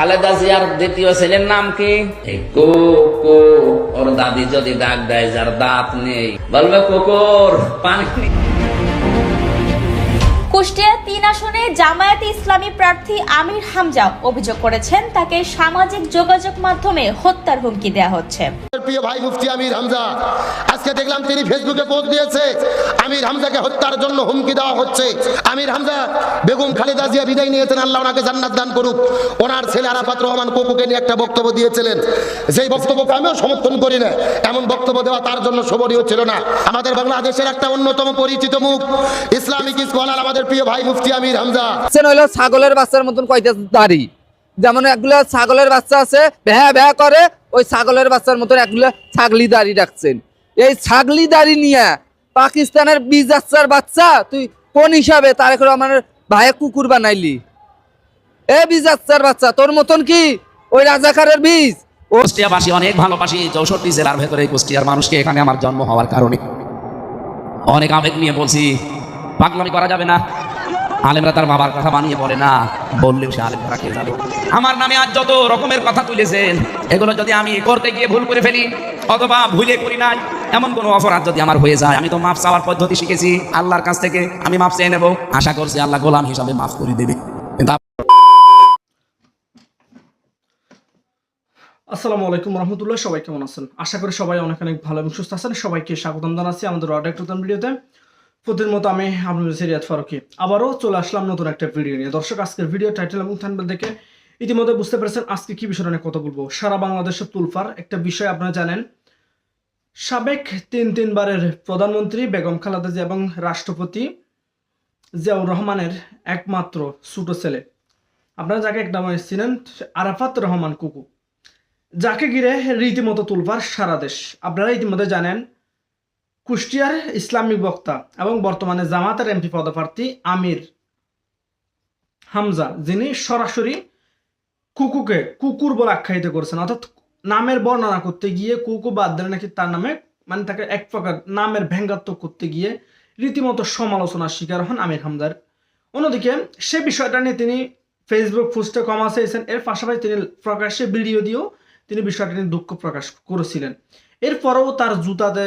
খালেদা জিয়ার দ্বিতীয় ছেলের নাম কি? কো কো ওর দাদি যদি ডাক দেয়, যার দাঁত নেই। বলবে, কুকুর, পানি কুষ্টিয়া তিন আসনে জামায়াতে ইসলামী প্রার্থী আমির হামজা অভিযোগ করেছেন, তাকে সামাজিক যোগাযোগ মাধ্যমে হত্যার হুমকি দেওয়া হচ্ছে। প্রিয় ভাই মুফতি আমির হামজা, আজকে দেখলাম তিনি ফেসবুকে পোস্ট দিয়েছে, আমির হামজাকে হত্যার জন্য হুমকি দেওয়া হচ্ছে। আমির হামজা, বেগম খালেদা জিয়া বিদায় নিয়েছেন, আল্লাহ ওনাকে জান্নাত দান করুক। ওনার ছেলে আরাফাত রহমান কোকুকে নিয়ে একটা বক্তব্য দিয়েছিলেন। যেই বক্তব্যকে আমিও সমর্থন করি না, এমন বক্তব্য দেওয়া তার জন্য শোভনীয় ছিল না। আমাদের বাংলাদেশের একটা অন্যতম পরিচিত মুখ, ইসলামিক স্কলার আমাদের প্রিয় ভাই মুফতি আমির হামজা। সেন হইল ছাগলের বাচ্চার মতন কয়টা দাড়ি? যেমন একগুলো ছাগলের বাচ্চা আছে ভ্যা ভ্যা করে ওই ছাগলের বাচ্চার মতন একগুলো ছাগলি দাড়ি রাখছেন। এই ছাগলি দাড়ি নিয়ে পাকিস্তানের বীজ বাচ্চার বাচ্চা তুই কোন হিসাবে তার করে আমার ভাইয়ে কুকুর বানাইলি? এ বীজ বাচ্চার বাচ্চা তোর মতন কি ওই রাজাকারের বীজ? কুষ্টিয়াবাসী অনেক ভালোবাসি চৌষট্টি জেলার ভেতরে কুষ্টিয়ার মানুষকে এখানে আমার জন্ম হওয়ার কারণে। অনেক আবেগ নিয়ে বলছি পাগলামি করা যাবে না। আলেমরা তার বাবার কথা বানিয়ে পড়ে না, বললেও সে আলেম রাখে যাবে আমার নামে আজ যত রকমের কথা তুলেছেন, এগুলো যদি আমি করতে গিয়ে ভুল করে ফেলি, অথবা ভুলে করি নাই, এমন কোনো অপরাধ যদি আমার হয়ে যায়, আমি তো মাপ চাওয়ার পদ্ধতি শিখেছি, আল্লাহর কাছ থেকে আমি মাপ চেয়ে নেব। আশা করছি আল্লাহ গোলাম হিসাবে মাফ করে দেবে। আসসালামু আলাইকুম রহমতুল্লাহ, সবাই কেমন আছেন? আশা করি সবাই অনেক অনেক ভালো এবং সুস্থ আছেন। সবাইকে স্বাগতম জানাচ্ছি আমাদের অর্ডার ভিডিওতে। প্রতিদিন মতো আমি আপনাদের সিরিয়াত ফারুকি। আবারও চলে আসলাম নতুন একটা ভিডিও নিয়ে। দর্শক, আজকের ভিডিও টাইটেল এবং থানবেল দেখে ইতিমধ্যে বুঝতে পেরেছেন আজকে কি বিষয় নিয়ে কথা বলব। সারা বাংলাদেশের তুলফার একটা বিষয় আপনারা জানেন। সাবেক তিন তিনবারের প্রধানমন্ত্রী বেগম খালেদা জিয়া এবং রাষ্ট্রপতি জিয়াউর রহমানের একমাত্র ছোট ছেলে। আপনারা যাকে একটা নামে চিনেন, আরাফাত রহমান কুকু। যাকে ঘিরে রীতিমতো তুলফার সারা দেশ। আপনারা ইতিমধ্যে জানেন কুষ্টিয়ার ইসলামিক বক্তা এবং বর্তমানে জামাতের এমপি পদপ্রার্থী আমির হামজা, যিনি সরাসরি কুকুকে কুকুর বলে আখ্যায়িত করেছেন। অর্থাৎ নামের বর্ণনা করতে গিয়ে কুকু বাদ দিলে নাকি তার নামে মানে তাকে এক প্রকার নামের ভেঙ্গাত্মক করতে গিয়ে রীতিমতো সমালোচনার শিকার হন আমির হামজার। অন্যদিকে সে বিষয়টা নিয়ে তিনি ফেসবুক পোস্টে কমা চেয়েছেন। এর পাশাপাশি তিনি প্রকাশ্যে ভিডিও দিয়েও তিনি বিষয়টা নিয়ে দুঃখ প্রকাশ করেছিলেন। এরপরেও তার জুতাতে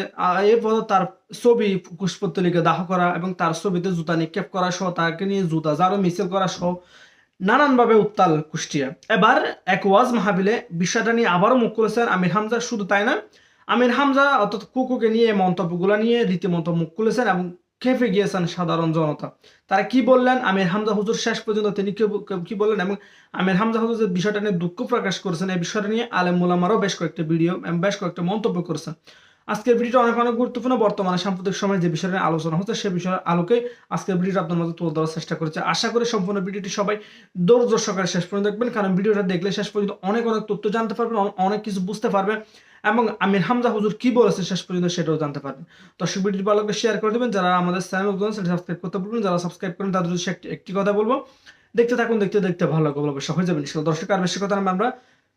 এরপরও তার ছবি কুশপত্তলিকে দাহ করা এবং তার ছবিতে জুতা নিক্ষেপ করা সহ, তাকে নিয়ে জুতা জারো, মিছিল করা সহ নানানভাবে উত্তাল কুষ্টিয়া। এবার এক ওয়াজ মাহাবিলে বিষয়টা নিয়ে আবারও মুখ করেছেন আমির হামজা। শুধু তাই না, আমির হামজা অর্থাৎ কুকুকে নিয়ে মন্তব্যগুলো নিয়ে রীতিমতো মুখ খুলেছেন এবং খেপে গিয়েছেন সাধারণ জনতা। তারা কি বললেন? আমির হামজা হুজুর শেষ পর্যন্ত তিনি কি- বললেন? এবং আমির হামজা হুজুর যে বিষয়টা নিয়ে দুঃখ প্রকাশ করেছেন, এই বিষয়টা নিয়ে আলেম মোলামারও বেশ কয়েকটা ভিডিও বেশ কয়েকটা মন্তব্য করেছেন। আজকের ভিডিওটা অনেক অনেক গুরুত্বপূর্ণ। বর্তমানে সাম্প্রতিক সময়ে যে বিষয় নিয়ে আলোচনা হচ্ছে, সে বিষয়ের আলোকে আজকের ভিডিওটা আপনার মধ্যে তুলে ধরার চেষ্টা করেছে। আশা করি সম্পূর্ণ ভিডিওটি সবাই ধৈর্য সহকারে শেষ পর্যন্ত দেখবেন, কারণ ভিডিওটা দেখলে শেষ পর্যন্ত অনেক অনেক তথ্য জানতে পারবেন অনেক কিছু বুঝতে পারবেন, এবং আমির হামজা হুজুর কি বলেছে শেষ পর্যন্ত সেটাও জানতে পারবেন। দর্শক, ভিডিওটি ভালোকে শেয়ার করে দেবেন। যারা আমাদের চ্যানেল সেটা সাবস্ক্রাইব করতে পারবেন যারা সাবস্ক্রাইব করেন তাদের একটি- কথা বলব। দেখতে থাকুন, দেখতে দেখতে ভালো লাগবে হয়ে যাবেন দর্শক, আর বেশি কথা আমরা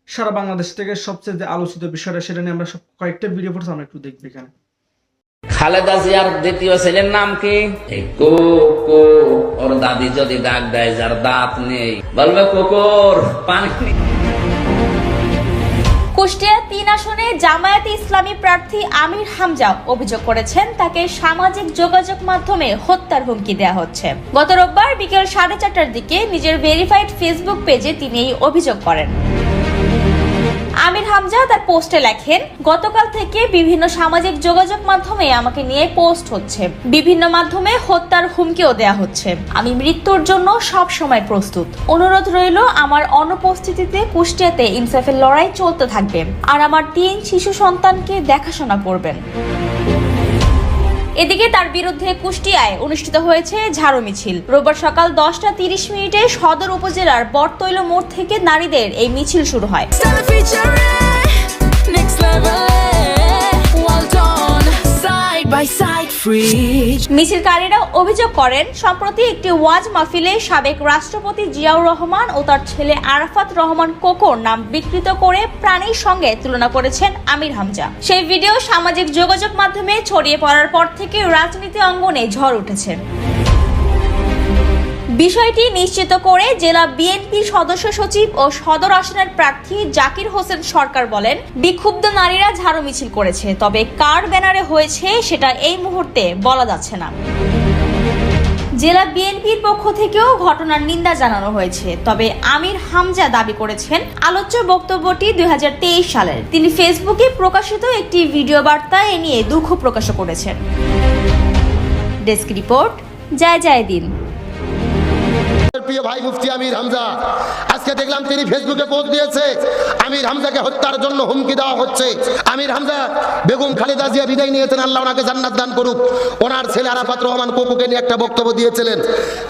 সারা বাংলাদেশ থেকে সবচেয়ে যে আলোচিত বিষয়টা সেটা নিয়ে আমরা সব কয়েকটা ভিডিও পড়ছি আমরা একটু দেখবি এখানে। খালেদা জিয়ার দ্বিতীয় ছেলের নাম কি? কো কো ওর দাদি যদি ডাক দেয় যার দাঁত নেই। বলবে কুকুর পানি কুষ্টিয়া তিন আসনে জামায়াতে ইসলামী প্রার্থী আমির হামজা অভিযোগ করেছেন তাকে সামাজিক যোগাযোগ মাধ্যমে হত্যার হুমকি দেওয়া হচ্ছে। গত রোববার বিকেল সাড়ে চারটার দিকে নিজের ভেরিফাইড ফেসবুক পেজে তিনি এই অভিযোগ করেন। আমির হামজা তার পোস্টে লেখেন, গতকাল থেকে বিভিন্ন সামাজিক যোগাযোগ মাধ্যমে আমাকে নিয়ে পোস্ট হচ্ছে। বিভিন্ন মাধ্যমে হত্যার হুমকিও দেয়া হচ্ছে। আমি মৃত্যুর জন্য সব সময় প্রস্তুত। অনুরোধ রইল আমার অনুপস্থিতিতে কুষ্টিয়াতে ইনসাফের লড়াই চলতে থাকবে। আর আমার তিন শিশু সন্তানকে দেখাশোনা করবেন। এদিকে তার বিরুদ্ধে কুষ্টিয়ায় অনুষ্ঠিত হয়েছে ঝাড়ু মিছিল রোববার সকাল দশটা তিরিশ মিনিটে সদর উপজেলার বটতৈল মোড় থেকে নারীদের এই মিছিল শুরু হয় by side. মিছিলকারীরা অভিযোগ করেন, সম্প্রতি একটি ওয়াজ মাহফিলে সাবেক রাষ্ট্রপতি জিয়াউর রহমান ও তার ছেলে আরাফাত রহমান কোকোর নাম বিকৃত করে প্রাণীর সঙ্গে তুলনা করেছেন আমির হামজা। সেই ভিডিও সামাজিক যোগাযোগ মাধ্যমে ছড়িয়ে পড়ার পর থেকে রাজনীতি অঙ্গনে ঝড় উঠেছে। বিষয়টি নিশ্চিত করে জেলা বিএনপি সদস্য সচিব ও সদর আসনের প্রার্থী জাকির হোসেন সরকার বলেন, বিক্ষুব্ধ নারীরা ঝাড়ু মিছিল করেছে, তবে কার ব্যানারে হয়েছে সেটা এই মুহূর্তে বলা যাচ্ছে না। জেলা বিএনপির পক্ষ থেকেও ঘটনার নিন্দা জানানো হয়েছে, তবে আমির হামজা দাবি করেছেন, আলোচ্য বক্তব্যটি দুই হাজার তেইশ সালের। তিনি ফেসবুকে প্রকাশিত একটি ভিডিও বার্তায় এ নিয়ে দুঃখ প্রকাশ করেছেন। ডেস্ক রিপোর্ট, জয় জয় দিন। প্রিয় ভাই মুফতি আমির হামজা। আজকে দেখলাম তিনি ফেসবুকে পোস্ট দিয়েছে, আমির হামজাকে হত্যার জন্য হুমকি দেওয়া হচ্ছে। আমির হামজা বেগম খালেদা জিয়া বিদায় নিয়েছেন, আল্লাহ ওনাকে জান্নাত দান করুক। ওনার ছেলে আরাফাত রহমান কোকুকে নিয়ে একটা বক্তব্য দিয়েছিলেন।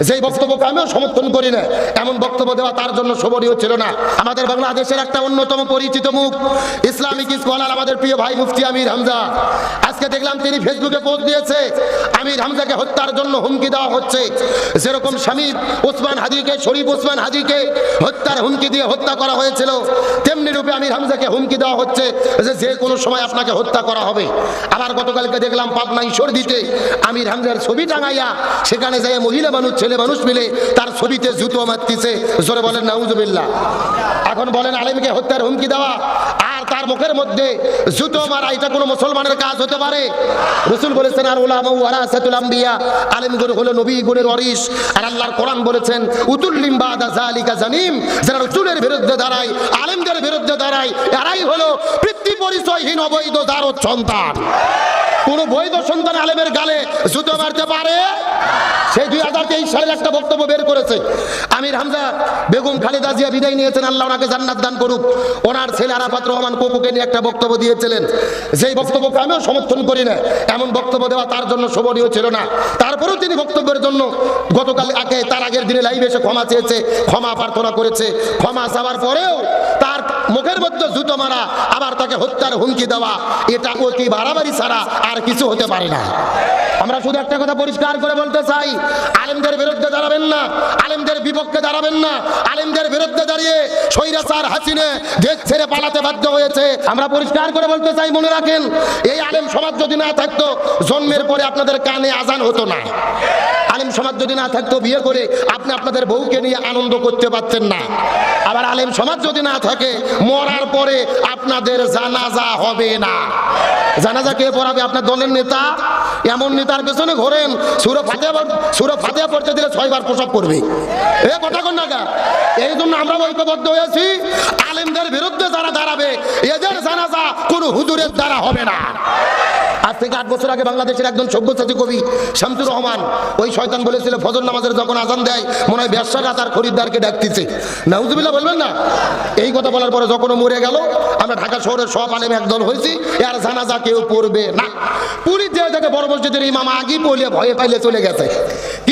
যেই বক্তব্যকে আমিও সমর্থন করি না, এমন বক্তব্য দেওয়া তার জন্য শোভনীয় ছিল না। আমাদের বাংলাদেশের একটা অন্যতম পরিচিত মুখ, ইসলামিক স্কলার আমাদের প্রিয় ভাই মুফতি আমির হামজা। আজকে দেখলাম তিনি ফেসবুকে পোস্ট দিয়েছে, আমির হামজাকে হত্যার জন্য হুমকি দেওয়া হচ্ছে। যেরকম স্বামী ওসমান হাজিকে শরীফ ওসমান হাজিকে হত্যার হুমকি দিয়ে হত্যা করা হয়েছিল। তেমনি রূপে আমির হামজাকে হুমকি দেওয়া হচ্ছে যে যে কোনো সময় আপনাকে হত্যা করা হবে। আবার গতকালকে দেখলাম পাবনা ঈশ্বর দিতে আমির হামজার ছবি টাঙাইয়া সেখানে যায় মহিলা মানুষ, ছেলে মানুষ মিলে তার ছবিতে জুতো মারতেছে। জোরে বলেন, নাউজুবিল্লাহ। এখন বলেন, আলেমকে হত্যার হুমকি দেওয়া তার মুখের মধ্যে জুতো মারা, এটা কোনো মুসলমানের কাজ হতে পারে? রসুল বলেছেন আর ওলামা ওয়ারাসাতুল আম্বিয়া। হলো নবী গুণের অরিস আর আল্লাহর কোরআন বলেছেন, উতুল্লিম বাদা জালিকা জানিম। যারা রসুলের বিরুদ্ধে দাঁড়ায়, আলেমদের বিরুদ্ধে দাঁড়ায়, এরাই হলো পৃথিবী পরিচয়হীন অবৈধ দারদ সন্তান। কোন বৈধ সন্তান আলেমের গালে জুতো মারতে পারে? সেই দুই হাজার তেইশ সালের একটা বক্তব্য বের করেছে। আমির হামজা বেগম খালেদা জিয়া বিদায় নিয়েছেন, আল্লাহ ওনাকে জান্নাত দান করুক। ওনার ছেলে আরাফাত রহমান কোকুকে নিয়ে একটা বক্তব্য দিয়েছিলেন। যেই বক্তব্যকে আমিও সমর্থন করি না। এমন বক্তব্য দেওয়া তার জন্য শোভনীয় ছিল না। তারপরেও তিনি বক্তব্যের জন্য গতকাল আগে, তার আগের দিনে লাইভ এসে ক্ষমা চেয়েছে, ক্ষমা প্রার্থনা করেছে। ক্ষমা চাওয়ার পরেও তার মুখের মধ্যে জুতো মারা, আবার তাকে হত্যার হুমকি দেওয়া, এটা অতি বাড়াবাড়ি ছাড়া আর কিছু হতে পারে না। আমরা শুধু একটা কথা পরিষ্কার করে বলতে চাই, আলেমদের বিরুদ্ধে দাঁড়াবেন না, আলেমদের বিপক্ষে দাঁড়াবেন না, আলেমদের বিরুদ্ধে দাঁড়িয়ে সৈরাচার হাসিনে দেশ ছেড়ে পালাতে বাধ্য হয়েছে। আমরা পরিষ্কার করে বলতে চাই, মনে রাখেন, এই আলেম সমাজ যদি না থাকতো, জন্মের পরে আপনাদের কানে আজান হতো না। আলেম সমাজ যদি না থাকতো, বিয়ে করে আপনি আপনাদের বউকে নিয়ে আনন্দ করতে পারতেন না। আবার আলেম সমাজ যদি না থাকে, মরার পরে আপনাদের জানাজা হবে না। জানাজা কে পড়াবে? আপনার দলের নেতা? এমন নেতার পেছনে ঘোরেন, সুরো ফাতে সুরো ফাতে পড়তে দিলে ছয়বার প্রসব করবে। এ কথা কন না এই জন্য আমরা ঐক্যবদ্ধ হয়েছি আলেমদের বিরুদ্ধে যারা দাঁড়াবে, এদের জানাজা কোন হুজুরের দ্বারা হবে না। আজ থেকে আট বছর আগে বাংলাদেশের একজন সভ্যসাচী কবি শামসুর রহমান ওই শয়তান বলেছিল, ফজর নামাজের যখন আজান দেয়, মনে হয় ব্যবসাটা তার খরিদ্দারকে ডাকতেছে। নাউজুবিল্লাহ বলবেন না? এই কথা বলার পরে যখন মরে গেল, আমরা ঢাকা শহরের সব আলেম একদল হয়েছি আর জানাজা কেউ পড়বে না। পুরীর যে থেকে বড় মসজিদের ইমাম আগে পড়লে ভয়ে পাইলে চলে গেছে।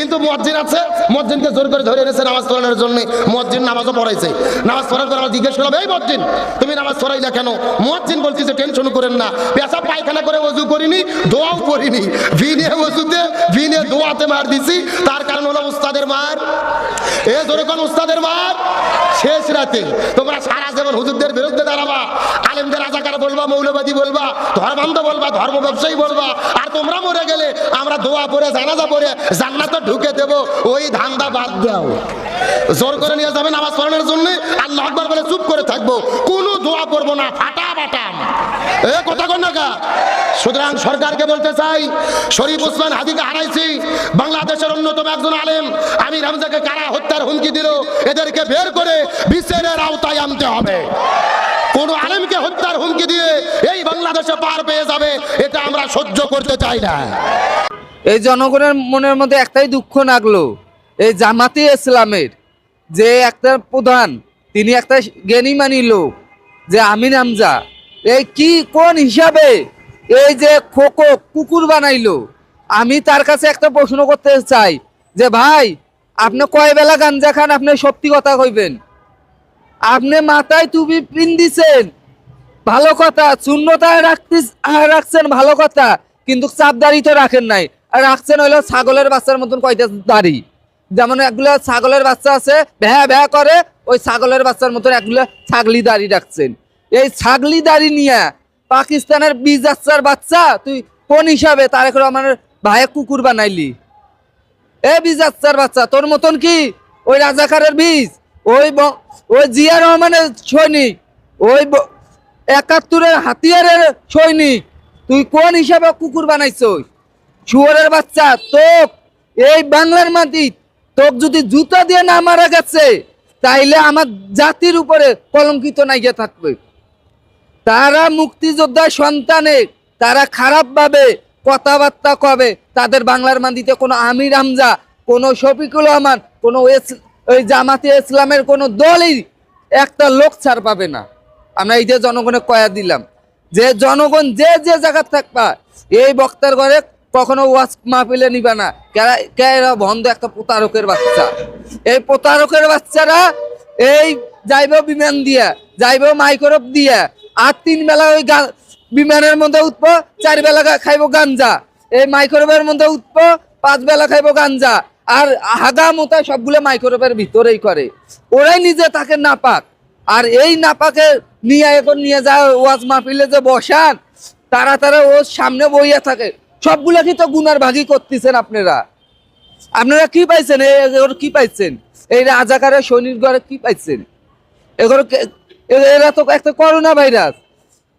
কিন্তু মসজিদ আছে। মসজিদকে জোর করে ধরে এনেছে নামাজ পড়ানোর জন্য। মসজিদ নামাজও পড়াইছে। নামাজ পড়ার পর আমরা জিজ্ঞেস করলাম এই মসজিদ তুমি নামাজ পড়াইলা কেন? মসজিদ বলছি টেনশন করেন না। পেশা পায়খানা করে অজু করিনি, দোয়াও করিনি ভিনে অজুতে ভিনে দোয়াতে মার দিছি। তার কারণ হলো উস্তাদের মার। এ ধরে কোন উস্তাদের মার? শেষ রাতে। তোমরা সারা জীবন হুজুরদের বিরুদ্ধে দাঁড়াবা। আলেমদের রাজাকার বলবা, মৌলবাদী বলবা, ধর্মান্ধ বলবা, ধর্ম ব্যবসায়ী বলবা। আর তোমরা মরে গেলে আমরা দোয়া পরে জানাজা পরে জান্নাতে ঢুকে দেব, ওই ধান্দা বাদ দাও। জোর করে নিয়ে যাবেন নামাজ পড়ানোর জন্য, আল্লাহ আকবার বলে চুপ করে থাকব, কোনো দোয়া করব না ফাটা বাটাম এ কথা না সুতরাং সরকারকে বলতে চাই, শরীফ ওসমান হাদিকে হারাইছি, বাংলাদেশের অন্যতম একজন আলেম আমি রামজাকে কারা হত্যার হুমকি দিল, এদেরকে বের করে বিচারের আওতায় আনতে হবে। কোন আলেমকে হত্যার হুমকি দিয়ে এই বাংলাদেশে পার পেয়ে যাবে, এটা আমরা সহ্য করতে চাই না। এই জনগণের মনের মধ্যে একটাই দুঃখ লাগল এই জামাতি ইসলামের যে একটা প্রধান, তিনি একটা জ্ঞানী মানি লোক, যে আমিন হামজা। এই কি, কোন হিসাবে এই যে খোকো কুকুর বানাইলো? আমি তার কাছে একটা প্রশ্ন করতে চাই, যে ভাই, আপনি কয় বেলা গাঞ্জা খান? আপনি সত্যি কথা কইবেন। আপনি মাথায় টুপি পিন দিছেন ভালো কথা শূন্যতা রাখতে রাখছেন, ভালো কথা, কিন্তু চাপ দাড়ি তো রাখেন নাই। রাখছেন হইল ছাগলের বাচ্চার মতন কয়টা দাড়ি। যেমন একগুলো ছাগলের বাচ্চা আছে, ভ্যা ভ্যা করে ওই ছাগলের বাচ্চার মতন একগুলো ছাগলি দাড়ি রাখছেন। এই ছাগলি দাড়ি নিয়ে পাকিস্তানের বীজ বাচ্চার বাচ্চা, তুই কোন হিসাবে তারেক আমার ভাইয়ে কুকুর বানাইলি? এ বীজ আচ্ছার বাচ্চা, তোর মতন কি? ওই রাজাকারের বীজ, ওই ওই জিয়া রহমানের সৈনিক, ওই একাত্তরের হাতিয়ারের সৈনিক, তুই কোন হিসাবে কুকুর বানাইছস? শুয়োরের বাচ্চা, তোক, এই বাংলার মাটি, তোক যদি জুতা দিয়ে না মারা গেছে, তাইলে আমার জাতির উপরে কলঙ্কিত নাইগে থাকবে। তারা মুক্তিযোদ্ধা সন্তানে, তারা খারাপ ভাবে কথাবার্তা কবে, তাদের বাংলার মাটিতে কোনো আমির হামজা, কোনো শফিকুল রহমান, কোনো ওই জামাতে ইসলামের কোনো দলই একটা লোক ছাড় পাবে না। আমরা এই যে জনগণে কয়া দিলাম, যে জনগণ যে যে জায়গা থাকবা, এই বক্তার ঘরে কখনো ওয়াজ মাহফিলে নিবা না। কে বন্ধ একটা প্রতারকের বাচ্চা। এই প্রতারকের বাচ্চারা এই যাইব বিমান দিয়া, যাইব মাইক্রোপ দিয়া, আর তিন বেলা ওই বিমানের মধ্যে উঠবো, চার বেলা খাইব গাঞ্জা। এই মাইক্রোবের মধ্যে উঠবো, পাঁচ বেলা খাইব গাঞ্জা। আর হাগা মোতা সবগুলো মাইক্রোবের ভিতরেই করে। ওরাই নিজে তাকে নাপাক। আর এই নাপাকে নিয়ে এখন নিয়ে যায় ওয়াজ মাহফিলে যে বসান, তারা তারা ওর সামনে বইয়া থাকে। সবগুলা কি তো গুনার ভাগি করতেছেন আপনারা। আপনারা কি পাইছেন? কি পাইছেন? এই রাজাকারের সৈনিক ঘরে কি পাইছেন? এগুলো এরা তো একটা করোনা ভাইরাস।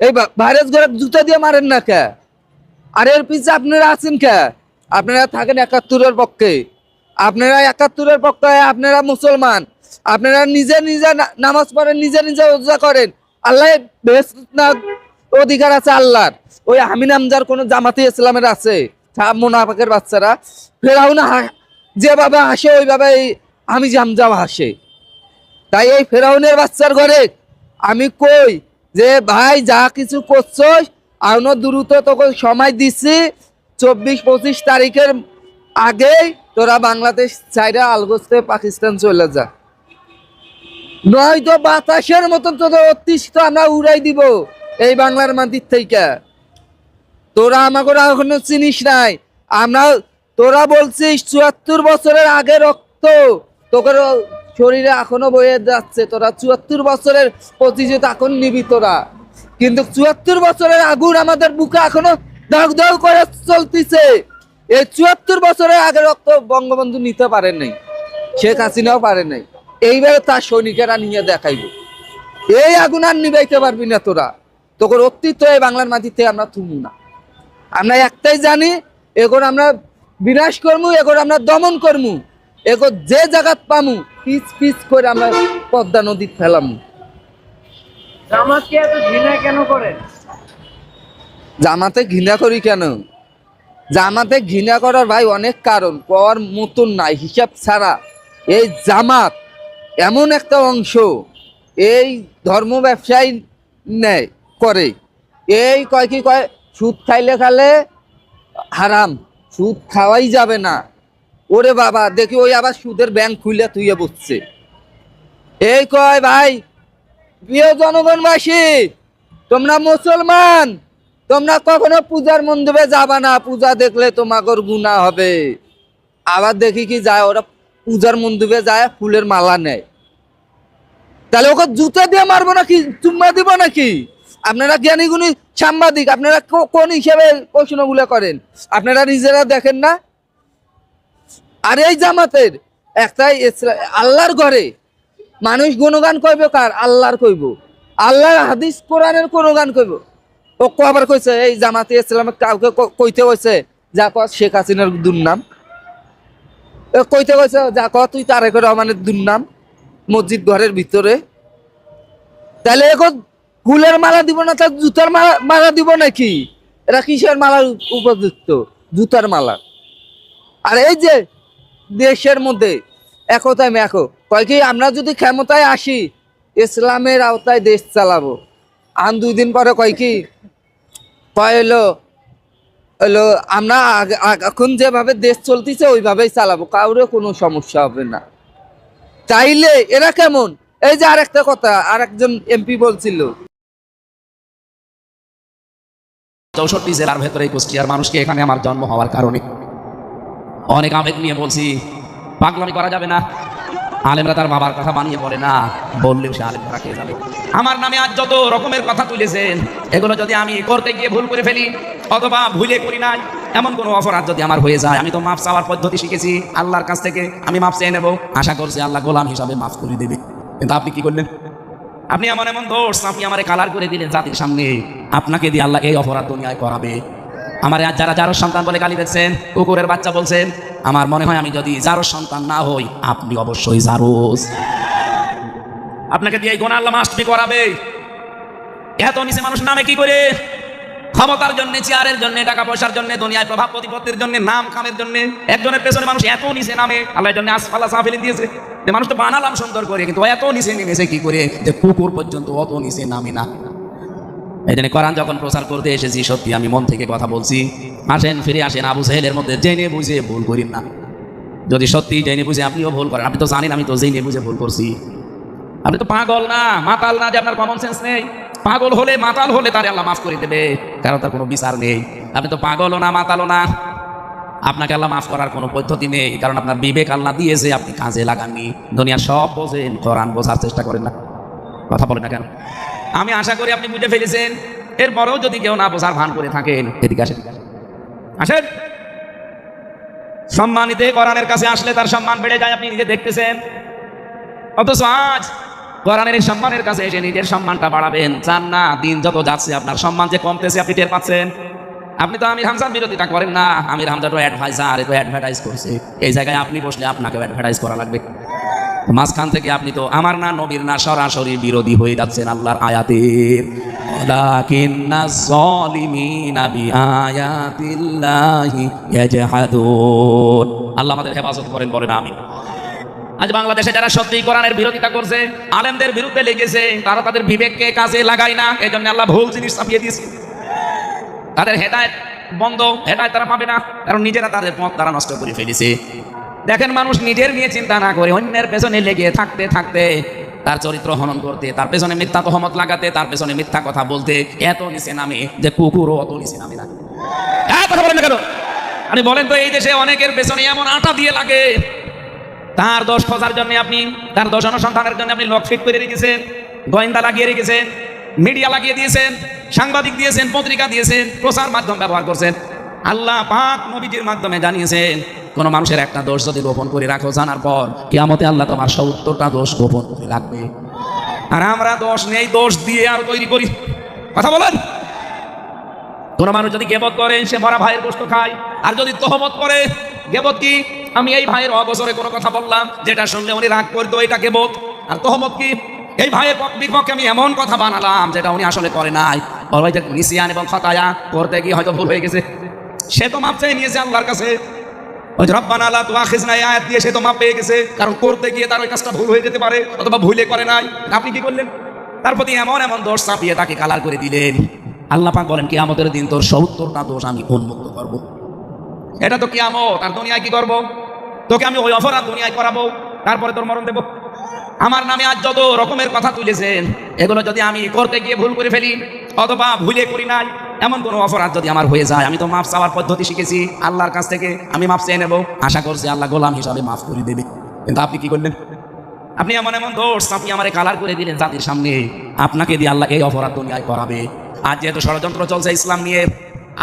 এই ভাইরাস ঘরে জুতা দিয়ে মারেন না কে? আর এর পিছে আপনারা আছেন কে? আপনারা থাকেন একাত্তরের পক্ষে। আপনারা একাত্তরের পক্ষে, আপনারা মুসলমান। আপনারা নিজে নিজে নামাজ পড়েন, নিজে নিজে রোজা করেন। আল্লাহ বেশ না অধিকার আছে আল্লাহর। ওই আমিন আমজার কোন জামাতি ইসলামের আছে মোনাফাকের বাচ্চারা। ফেরাও না যেভাবে হাসে, ওইভাবে আমি জামজাও হাসে। তাই এই ফেরাউনের বাচ্চার ঘরে আমি কই যে, ভাই, যা কিছু করছস, আরও দ্রুত তোকে সময় দিছি। চব্বিশ পঁচিশ তারিখের আগেই তোরা বাংলাদেশ চাইরা আলগোস্তে পাকিস্তান চলে যা। নয়তো বাতাসের মতন তোদের অতিষ্ঠ আমরা উড়াই দিব। এই বাংলার মাটির থেকে। তোরা আমাকে এখনও চিনিস নাই। আমরা, তোরা বলছিস চুয়াত্তর বছরের আগে রক্ত তোকে শরীরে এখনও বয়ে যাচ্ছে। তোরা চুয়াত্তর বছরের প্রতিযোগিত এখন নিবি তোরা। কিন্তু চুয়াত্তর বছরের আগুন আমাদের বুকে এখনও দাগ দাগ করে চলতেছে। এই চুয়াত্তর বছরের আগে রক্ত বঙ্গবন্ধু নিতে পারে নাই, শেখ হাসিনাও পারে নাই। এইবারে তার সৈনিকেরা নিয়ে দেখাইব। এই আগুন আর নিবাইতে পারবি না তোরা। তোকে অস্তিত্ব এই বাংলার মাটিতে আমরা থুমু না। আমরা একটাই জানি এখন আমরা বিনাশ করমু এখন আমরা দমন করমু এখন যে জায়গাত পামু পিচ পিচ করে আমরা পদ্মা নদীত ফেলামু। জামাতে ঘৃণা করি কেন? জামাতে ঘৃণা করার ভাই অনেক কারণ কর মতন নাই হিসাব ছাড়া। এই জামাত এমন একটা অংশ এই ধর্ম ব্যবসায়ী নেয় করে। এই কয় কি কয়? সুদ খাইলে খালে হারাম, সুদ খাওয়াই যাবে না। ওরে বাবা, দেখি ওই আবার সুদের ব্যাংক খুলে তুইয়ে বসছে। এই কয় ভাই, প্রিয় জনগণবাসী তোমরা মুসলমান, তোমরা কখনো পূজার মন্দিরে যাবা না, পূজা দেখলে তোমাগর গুণা হবে। আবার দেখি কি যায়, ওরা পূজার মন্দিরে যায়, ফুলের মালা নেয়। তাহলে ওকে জুতা দিয়ে মারবো নাকি? চুম্মা দিব নাকি? আপনারা জ্ঞানী গুণী সাংবাদিক, আপনারা কোন হিসেবে প্রশ্নগুলো করেন? আপনারা নিজেরা দেখেন না? আর এই জামাতের একটাই আল্লাহর ঘরে মানুষ গুণগান কইব কার? আল্লাহর কইব। আল্লাহর হাদিস কোরআনের গুণগান কইব। ও কবার কইছে, এই জামাতে ইসলামে কাউকে কইতে কইছে যা ক শেখ হাসিনার দুর্নাম ও কইতে কইছে যা ক, তুই তারেক রহমানের দুর্নাম মসজিদ ঘরের ভিতরে। তাহলে এখন ফুলের মালা দিব না তার জুতার মালা মালা দিব নাকি? এরা কিসের মালার উপযুক্ত? জুতার মালা। আর এই যে দেশের মধ্যে একতায় মেকো কয় কি আমরা যদি ক্ষমতায় আসি, ইসলামের আওতায় দেশ চালাবো। আন দুই দিন পরে কয় কি? কয় হলো হলো আমরা এখন যেভাবে দেশ চলতেছে, ওইভাবেই চালাবো। কাউরে কোনো সমস্যা হবে না। চাইলে এরা কেমন? এই যে আরেকটা কথা, আরেকজন এমপি বলছিল চৌষট্টি জেলার ভেতরে কুষ্টিয়ার মানুষকে এখানে আমার জন্ম হওয়ার কারণে। অনেক আবেগ নিয়ে বলছি, পাগলামি করা যাবে না। আলেমরা তার বাবার কথা বানিয়ে বলে না, বললেও সে আলেম ধরা খেয়ে যাবে। আমার নামে আজ যত রকমের কথা তুলেছেন, এগুলো যদি আমি করতে গিয়ে ভুল করে ফেলি, অথবা ভুলে করি নাই, এমন কোনো অপরাধ যদি আমার হয়ে যায়, আমি তো মাপ চাওয়ার পদ্ধতি শিখেছি। আল্লাহর কাছ থেকে আমি মাপ চেয়ে নেব। আশা করছি আল্লাহ গোলাম হিসাবে মাফ করে দেবে। কিন্তু আপনি কি করলেন? আপনি আমার এমন দোষ, আপনি আমার কালার করে দিলেন জাতির সামনে। আপনাকে দিয়ে আল্লাহ এই অপরাধ দুনিয়ায় করাবে। আমার যারা যারো সন্তান বলে গালি দিচ্ছেন, কুকুরের বাচ্চা বলছেন, আমার মনে হয় আমি যদি যারো সন্তান না হই, আপনি অবশ্যই জারোস আপনাকে দিয়ে এই গোনা আল্লাহ মাস্টি করাবে। এত নিচে মানুষ নামে কি করে? ক্ষমতার জন্য, চেয়ারের জন্য, টাকা পয়সার জন্য, দুনিয়ায় প্রভাব প্রতিপত্তির জন্য, নাম কামের জন্য। একজনের পেছনে মানুষ এত নিচে নামে আল্লাহ জন্য আসফালা সাফেলি দিয়েছে। যে মানুষ তো বানালাম সুন্দর করে, কিন্তু এত নিচে নেমেছে কি করে? যে কুকুর পর্যন্ত অত নিচে নামে না। এই জন্য কোরআন যখন প্রচার করতে এসেছি, সত্যি আমি মন থেকে কথা বলছি। আসেন, ফিরে আসেন, আবু সাহেলের মধ্যে জেনে বুঝে ভুল করিন না। যদি সত্যি জেনে বুঝে আপনিও ভুল করেন, আপনি তো জানেন আমি তো জেনে বুঝে ভুল করছি। আপনি তো পাগল না, মাতাল না যে আপনার কমন সেন্স নেই। পাগল হলে মাতাল হলে তারে আল্লাহ মাফ করে দেবে। কারণ তার কোনো বিচার নেই। আপনি তো পাগলও না, মাতালও না। আপনাকে আল্লাহ মাফ করার কোনো পদ্ধতি নেই। কারণ আপনার বিবেক আল্লাহ দিয়েছে, আপনি কাজে লাগাননি। দুনিয়া সব বোঝেন, কোরআন বোঝার চেষ্টা করেন না। কথা বলেন না কেন? আমি আশা করি আপনি বুঝে ফেলেছেন। এরপরেও যদি কেউ না বোঝার ভান করে থাকেন, এদিকে আসেন। আসেন। সম্মানিত কোরআনের কাছে আসলে তার সম্মান বেড়ে যায়, আপনি নিজে দেখতেছেন। অথচ আজ কোরআনের সম্মানের কাছে এসে নিজের সম্মানটা বাড়াবেন। চান না, দিন যত যাচ্ছে আপনার সম্মান যে কমতেছে আপনি টের পাচ্ছেন। আপনি তো আমির হামজার বিরোধিতা করেন না। আমির হামজা তো অ্যাডভাইজার তো অ্যাডভার্টাইজ করছে। এই জায়গায় আপনি বসলে আপনাকে অ্যাডভার্টাইজ করা লাগবে। মাঝখান থেকে আপনি তো আমার না নবীর না সরাসরি বিরোধী হয়ে যাচ্ছেন আল্লাহর আয়াতের। আল্লাহ আমাদের হেফাজত করেন, বলেন আমিন। আজ বাংলাদেশে যারা সত্যি কোরআনের বিরোধিতা করছে, আলেমদের বিরুদ্ধে লেগেছে, তারা তাদের বিবেককে কাজে লাগায় না এই জন্য আল্লাহ ভুল জিনিস চাপিয়ে দিয়েছে। তাদের হেদায়ত বন্ধ, হেদায়ত তারা পাবে না, কারণ নিজেরা তাদের পথ তারা নষ্ট করে ফেলেছে। দেখেন, মানুষ নিজের নিয়ে চিন্তা না করে অন্যের পেছনে লেগে থাকতে থাকতে তার চরিত্র হনন করতে, তার পেছনে মিথ্যা তহমত লাগাতে, তার পেছনে মিথ্যা কথা বলতে এত নিচে নামে যে কুকুরও অত নিচে নামে না। কথা বলেন কেন? আপনি বলেন তো, এই দেশে অনেকের পেছনে এমন আটা দিয়ে লাগে তার দোষ খোঁজার জন্য আপনি, তার দোষ অনুসন্ধানের জন্য আপনি লক ফিট করে রেখেছেন, গোয়েন্দা লাগিয়ে রেখেছেন মিডিয়া লাগিয়ে দিয়েছেন, সাংবাদিক দিয়েছেন, পত্রিকা দিয়েছেন, প্রচার মাধ্যম ব্যবহার করছেন। আল্লাহ পাক নবীজির মাধ্যমে জানিয়েছেন, কোন মানুষের একটা দোষ যদি গোপন করে রাখো জানার পর, কিয়ামতে আল্লাহ তোমার সত্তরটা দোষ গোপন করে রাখবে। আর আমরা দোষ নেই, দোষ দিয়ে আর তৈরি করি। কথা বলেন। কোন মানুষ যদি গেবত করে, সে মরা ভাইয়ের গোষ্ঠ খায়। আর যদি তহমত করে, গেবত কি? আমি এই ভাইয়ের অবসরে কোনো কথা বললাম, যেটা শুনলে উনি রাগ করতো এটা গেবত। আর তহমত কি? এই ভাইয়ের বিপক্ষে আমি এমন কথা বানালাম, যেটা উনি আসলে করে নাই। নিসিয়ান এবং খতায়া করতে গিয়ে হয়তো ভুল হয়ে গেছে। সে তো মাপ চেয়ে নিয়েছে আল্লাহর কাছে। ওই রব্বানা আল্লাহ তো আখিস নাই আয়াত দিয়ে সে তো মাপ পেয়ে গেছে। কারণ করতে গিয়ে তার ওই কাজটা ভুল হয়ে যেতে পারে, অথবা ভুলে করে নাই। আপনি কি করলেন? তার প্রতি এমন এমন দোষ চাপিয়ে তাকে কালার করে দিলেন। আল্লাহ পাক বলেন কি আমাদের দিন তোর সত্তরটা দোষ আমি উন্মুক্ত করব। এটা তো কিয়ামত, আর দুনিয়ায় কি করব? তোকে আমি ওই অপরাধ দুনিয়ায় করাবো, তারপরে তোর মরণ দেব। আমার নামে আজ যত রকমের কথা তুলেছেন, এগুলো যদি আমি করতে গিয়ে ভুল করে ফেলি, অথবা ভুলে করি নাই, এমন কোনো অপরাধ যদি আমার হয়ে যায়, আমি তো মাফ চাওয়ার পদ্ধতি শিখেছি, আল্লাহর কাছ থেকে আমি মাফ চেয়ে নেব। আশা করছি আল্লাহ গোলাম হিসাবে মাফ করে দেবে। কিন্তু আপনি কি করলেন? আপনি এমন এমন দোষ, আপনি আমারে কালার করে দিলেন জাতির সামনে। আপনাকে দিয়ে আল্লাহ এই অপরাধ দুনিয়ায় করাবে। আজ যেহেতু ষড়যন্ত্র চলছে ইসলাম নিয়ে,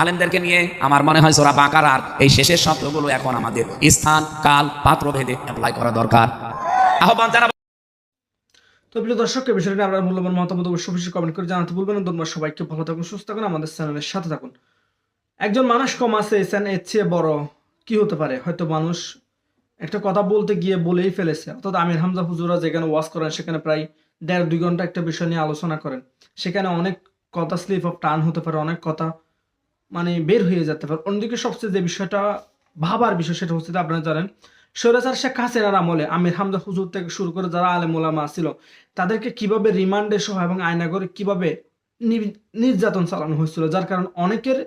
আলেমদেরকে নিয়ে, আমার মনে হয় সোরা বাঁকার আর এই শেষের শব্দগুলো এখন আমাদের স্থান, কাল পাত্র ভেদে অ্যাপ্লাই করা দরকার। আহ্বান জানাব তো প্রিয় দর্শক এই বিষয়টা আপনার মূল্যবান মতামত অবশ্যই অবশ্যই কমেন্ট করে জানাতে ভুলবেন না। ধন্যবাদ সবাইকে। ভালো থাকুন, সুস্থ থাকুন, আমাদের চ্যানেলের সাথে থাকুন। একজন মানুষ কম আছে এসেন এর চেয়ে বড় কি হতে পারে? হয়তো মানুষ একটা কথা বলতে গিয়ে বলেই ফেলেছে। অর্থাৎ আমির হামজা হুজুরা যেখানে ওয়াজ করেন, সেখানে প্রায় দেড় দুই ঘণ্টা একটা বিষয় নিয়ে আলোচনা করেন। সেখানে অনেক কথা স্লিপ অফ টার্ন হতে পারে, অনেক কথা মানে বের হয়ে যেতে পারে। অন্যদিকে সবচেয়ে যে বিষয়টা ভাবার বিষয় সেটা হচ্ছে আপনারা জানেন সৈরাচার শেখ হাসিনার আমলে আমির হামজা হুজুর থেকে শুরু করে যারা আলেম ওলামা ছিল, তাদেরকে কীভাবে রিমান্ডে সহ এবং আয়নাগরে কীভাবে নির্যাতন চালানো হয়েছিল, যার কারণে অনেকের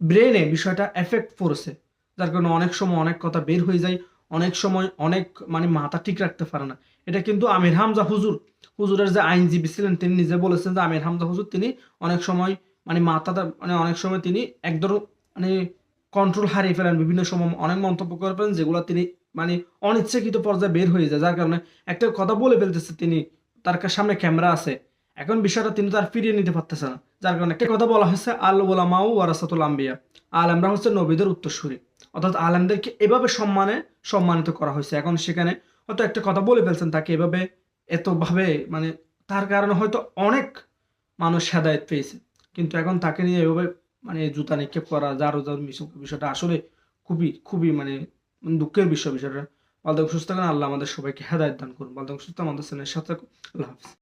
ব্রেনে বিষয়টা এফেক্ট পড়েছে। যার কারণে অনেক সময় অনেক কথা বের হয়ে যায়, অনেক সময় অনেক মানে মাথা ঠিক রাখতে পারে না। এটা কিন্তু আমির হামজা হুজুর। হুজুরের যে আইনজীবী ছিলেন, তিনি নিজে বলেছেন যে আমির হামজা হুজুর, তিনি অনেক সময় মানে মাথাটা মানে অনেক সময় তিনি একদম মানে কন্ট্রোল হারিয়ে ফেলেন। বিভিন্ন সময় অনেক মন্তব্য করে ফেলেন যেগুলো তিনি মানে অনিচ্ছাকৃত পর্যায়ে বের হয়ে যায়। যার কারণে একটা কথা বলে ফেলতেছে তিনি, তার সামনে ক্যামেরা আছে। এখন বিষয়টা তিনি তার ফিরিয়ে নিতে পারতেছে না। যার কারণে একটা কথা বলা হয়েছে, আল ওলামাউ ওয়ারাসাতুল আম্বিয়া। আলেমরা হচ্ছে নবীদের উত্তরসূরি। অর্থাৎ আলেমদেরকে এভাবে সম্মানে সম্মানিত করা হয়েছে। এখন সেখানে হয়তো একটা কথা বলে ফেলছেন তাকে এভাবে এতভাবে মানে তার কারণে হয়তো অনেক মানুষ হেদায়ত পেয়েছে। কিন্তু এখন তাকে নিয়ে এভাবে মানে জুতা নিক্ষেপ করা যার যার বিষয়টা আসলে খুবই খুবই মানে দুঃখের বিষয় বিষয়টা। বলতে সুস্থ আল্লাহ আমাদের সবাইকে হেদায়ত দান করুন। বলতে সুস্থ আমাদের চ্যানেলের সাথে আল্লাহ হাফিজ।